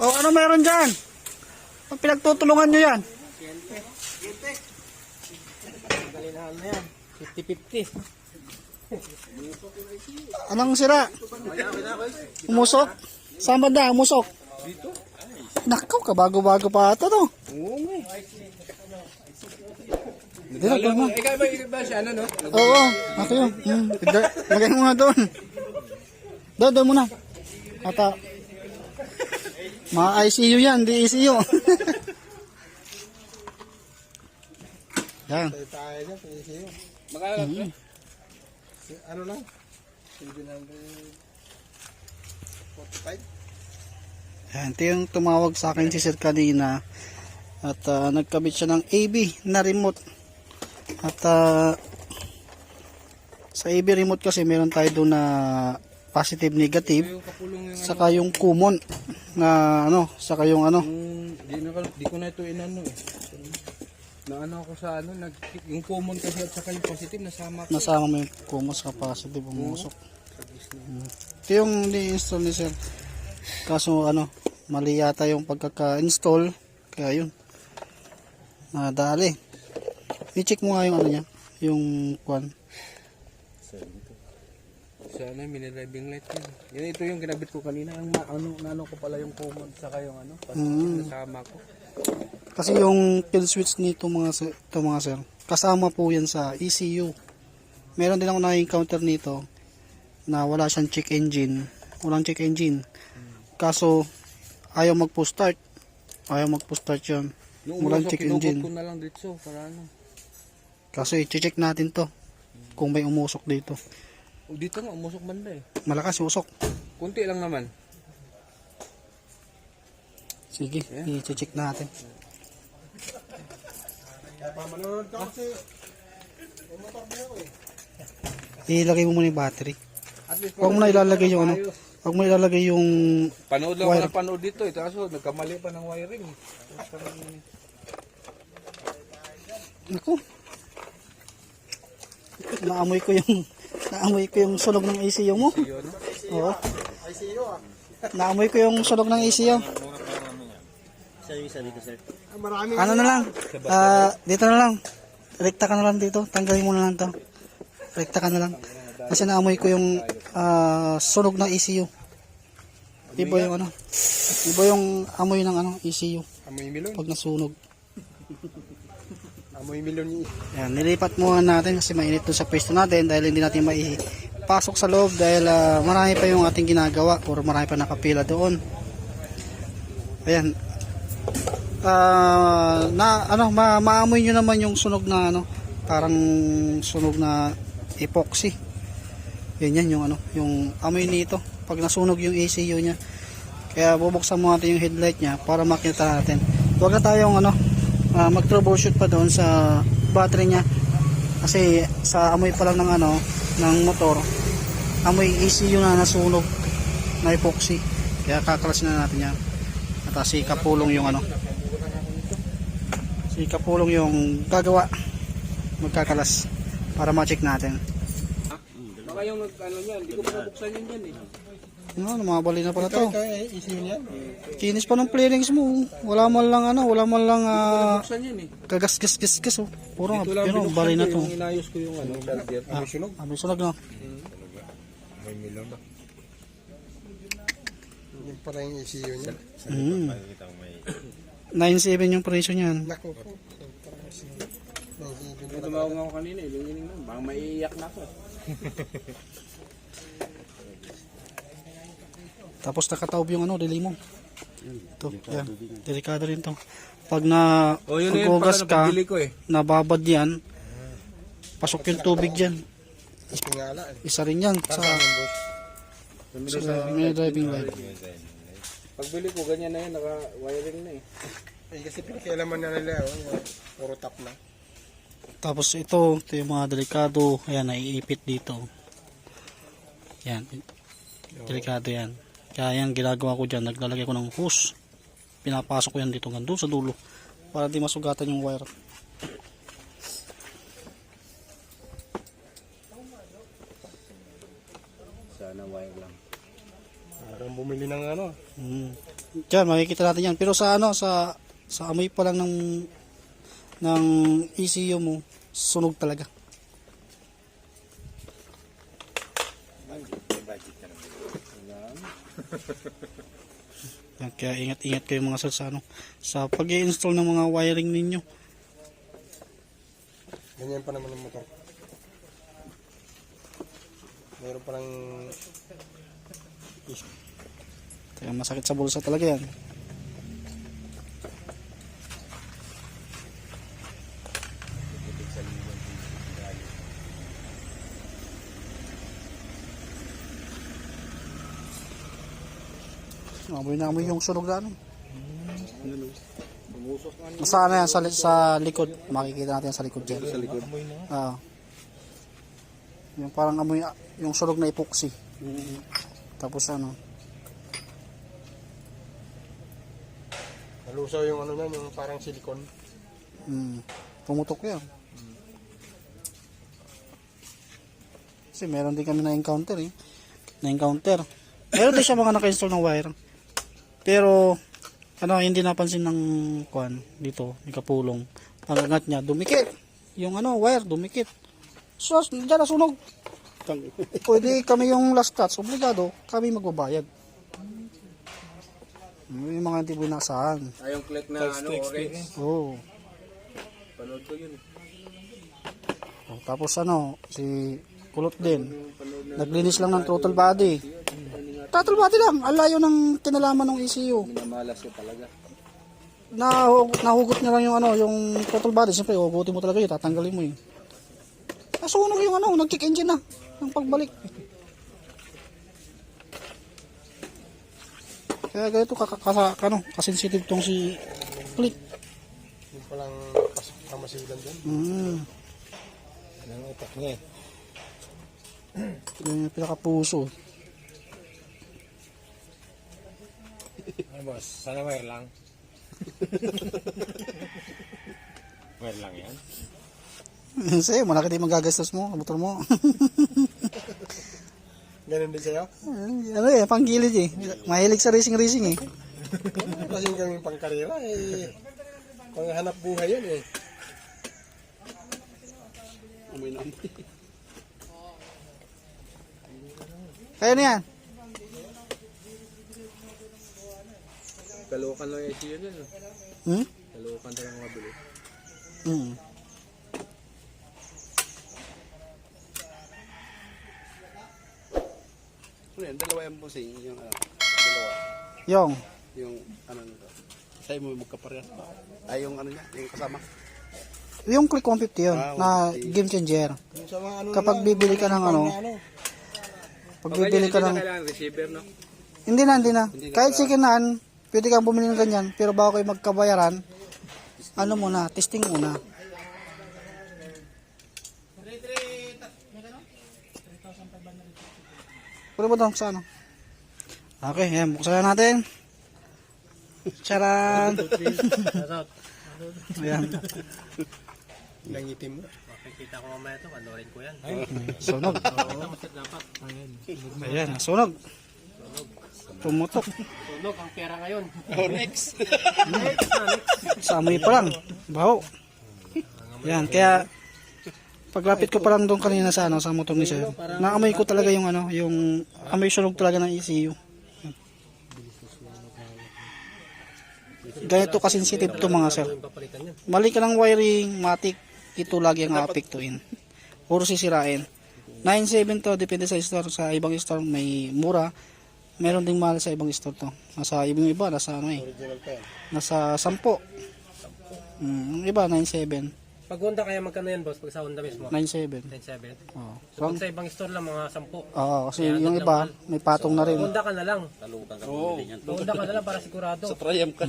O ano meron dyan? Ang pinagtutulungan nyo yan? Galinahan na yan. 50-50. Anong sira? Umusok? Saan banda? Umusok? Dito. Nakaw ka, bago-bago pa ata to. Oo eh. Hindi na, mo. Ikaw ba, ba siya ano no? Oo, ako yun. Hmm. Lagay mo nga doon. Doon, doon muna. Ata. Mga ICU yan, di ICU. yan. Pwede sa'yo. Magkakalat Hmm. mm Ano lang? 745? Yan, ito yung tumawag sa akin si Sir kanina. At ah, nagkabit siya ng AB na remote. At ah, sa AB remote kasi meron tayo doon na positive negative. Yung kapulong yung Saka yung common na ano, saka yung ano. Yung, di, na, di ko na ito inano eh. Na ano ako sa ano, nag, yung common kasi at saka yung positive nasama ko. Nasama mo yung common sa positive umusok. Hmm. Ito yung ni-install ni Sir. Kaso ano, mali yata yung pagkaka-install. Kaya yun. Nadali. I-check mo nga yung ano niya. Yung kwan. Sa ano, yung mini driving light yun. Yan ito yung ginabit ko kanina. Ang ano, nano ko pala yung common saka yung ano, positive Mm. nasama ko. Kasi yung kill switch nito mga sir, ito mga sir, kasama po yan sa ECU. Meron din ako na-encounter nito na wala siyang check engine. Walang check engine. Kaso, ayaw mag-push start. Ayaw mag-push start yun. Nung Walang check engine. ko na lang dito para ano. Kaso, i-check natin to. Kung may umusok dito. Oh, dito nga, umusok banda eh. Malakas usok. Kunti lang naman. Sige, i-check natin. Manonood ka kasi. Ilagay mo muna yung battery. At least Huwag mo na ilalagay yung ano. Huwag mo ilalagay yung Panood lang Wire. ako ng panood dito eh. Kaso nagkamali pa ng wiring. eh. Ako. Naamoy ko yung naamoy ko yung sunog ng ECU mo. Oo. Ah. Naamoy ko yung sunog ng ECU. Ano na lang? Ah, dito na lang. Rekta ka na lang dito. Tanggalin mo na lang 'to. Rekta ka na lang. Kasi naamoy ko yung ah, sunog ng ECU. Iba yung ano. Iba yung amoy ng ano ECU Amoy milon. pag nasunog. Yan, nilipat muna natin kasi mainit doon sa pwesto natin dahil hindi natin maipasok sa loob dahil ah, marami pa yung ating ginagawa or marami pa nakapila doon. Ayan. Ah, na ano ma maamoy nyo naman yung sunog na ano parang sunog na epoxy. Yan yan yung ano yung amoy nito pag nasunog yung ECU niya. Kaya bubuksan mo natin yung headlight niya para makita natin. Huwag na tayong ano ah, mag-troubleshoot pa doon sa battery niya. Kasi sa amoy pa lang ng ano ng motor amoy ECU na nasunog na epoxy. Kaya kakalasin na natin yan. At ah, si kapulong yung ano. Si kapulong yung gagawa. Magkakalas. Para ma-check natin. Baka yung ano niyan, hindi ko pa nabuksan yun yan eh. Ano, mabali na pala to Ito eh, issue niya. kinis pa ng clearings mo wala man lang ano wala man lang ah, Buksan yan eh. kagas gas gas gas oh. puro Ito lang pero bali na to Yung inayos ko yung ano, charger. Amoy sunog. Amoy sunog no Amoy milon. Yung pala yung issue niya. Mm. 9.7 yung presyo niyan. Naku po. Tumawag nga ako kanina, ilungin mo. Baka maiiyak na ako. Tapos nakataob yung ano, dili mo. Ito, yan. Delikado rin to. Pag na Oh, yun paghugas pala ka, ko eh. nababad yan, pasok yung tubig dyan. Tingala eh. Isa rin yan sa, sa sa... may driving light. Pagbili ko, ganyan na yun, naka-wiring na eh. Eh, kasi pinakialaman na nila. Oh, puro tap na. Tapos ito, ito yung mga delikado. Ayan, naiipit dito. Yan. Delikado yan. Kaya yan, ginagawa ko dyan. Naglalagay ko ng hose. Pinapasok ko yan dito hanggang sa dulo. Para di masugatan yung wire. Sana wire lang. Parang bumili ng ano. Mm. Diyan, makikita natin yan. Pero sa ano, sa sa amoy pa lang ng ng ECU mo, sunog talaga. Kaya ingat-ingat kayo mga sir sa ano, sa pag-i-install ng mga wiring ninyo. Ganyan pa naman yung motor. Meron pa lang Kaya masakit sa bulsa talaga yan. Amoy na amoy yung sunog na ano. Sa ano yan, sa, li- sa likod. Makikita natin yan sa likod dyan. Sa likod? Oo. yung parang amoy, yung sunog na epoxy. Tapos ano, nalusaw yung ano niyan, yung parang silicone. Hmm. Pumutok yan. Kasi meron din kami na-encounter eh. Na-encounter. Meron din siya mga naka-install ng wire. Pero, ano, hindi napansin ng kuan dito, ni Kapulong. Pag-angat niya, dumikit. Yung ano, wire, dumikit. So, dyan nasunog. Pwede kami yung last touch, obligado, kami magbabayad. Yung mga hindi binasahan. Ay, yung click na ano, orange. Oo. Panood ko yun. Oh, tapos ano, si Kulot din. Naglinis lang ng throttle body. Body lang. Alayo ng kinalaman ng ECU. Minamalas ko talaga. Na, nahugot niya lang yung ano, yung throttle body. Siyempre, hugutin mo talaga yun. Tatanggalin mo yun. Nasunog yung ano, nag-kick engine na. Ng pagbalik. Kaya ganito kakakasa, ano, kasensitive tong si Click. Yung palang kamasilan dyan. Mm. Ang utak niya eh. Yan yung pinakapuso. Ay boss, sana wire lang. wire lang yan? Sa'yo, malaki din magagastos mo, motor mo. Ganun din sa'yo? ano eh, panggilid eh. Mahilig sa racing-racing eh. Kasi kami pangkarera eh. Panghanap buhay yan eh. Kaya na yan. Kalukan lang yung yun. ah. Hmm? Kalukan talaga mabili. Hmm. Ano yan? Dalawa yan bossing. Yung ano, dalawa. Yung, Yung ano nito. Sa'yo mo magkaparehas ba? Ay yung ano niya, yung kasama. yung Click 150 yun, Ah, na game changer. Yung sa mga ano Kapag bibili ka ng ano, ano. pag bibili ka ng, kailangan receiver, no? hindi na, hindi na. Kahit second hand, pwede kang bumili ng ganyan, pero bago kayo magkabayaran, ano muna, testing muna. Puro ba ito sa ano? Okay, yan, buksan na natin. Charan! Ayan, Nangitim mo. sunog. Ayan, sunog. Pumutok. Tulog ang pera ngayon. Oh, next. Sa amoy pa lang. Baho. Yan, kaya paglapit ko pa lang doon kanina sa ano sa motor ni Sir. Naamoy ko talaga yung ano, yung amoy sunog talaga ng ECU. Ganito kasensitive to mga sir. Mali ka ng wiring, matik, ito lagi ang apektuhin. Puro sisirain. 9.7 to, depende sa store. Sa ibang store may mura. Meron ding mahal sa ibang store to. Nasa ibang iba, nasa ano eh. Original pa yan. Nasa 10. Mm, yung iba 9.7. Pag Honda kaya magkano yan boss? Pag sa Honda mismo? 9.7. 10.7. Oo. So pag sa ibang store lang mga 10. Oo, kasi yung iba may patong na rin. Honda ka na lang. Oo. Honda ka na lang para sigurado. Sa Triumph ka.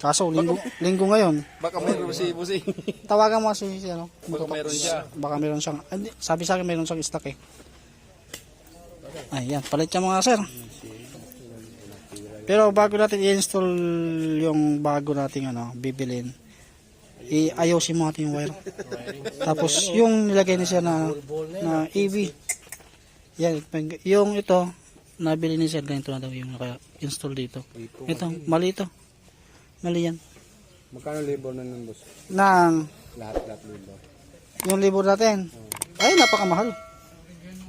Kaso linggo, linggo ngayon, Baka mayroon si bossing. tawagan mo si, si ano, Baka meron siya. baka meron siyang, ah, hindi, sabi sa akin meron siyang stock eh. Ayan, palit siya mga sir. Pero bago natin i-install yung bago nating ano, bibilin, i-ayosin mo natin yung wire. Tapos yung nilagay ni siya na, na AV. Yan, yung ito, nabili ni sir ganito na daw yung naka-install dito. Ito. Mali ito. Mali yan. Magkano labor na nun, boss? Nang Lahat-lahat labor. yung libor natin. Ay, napakamahal.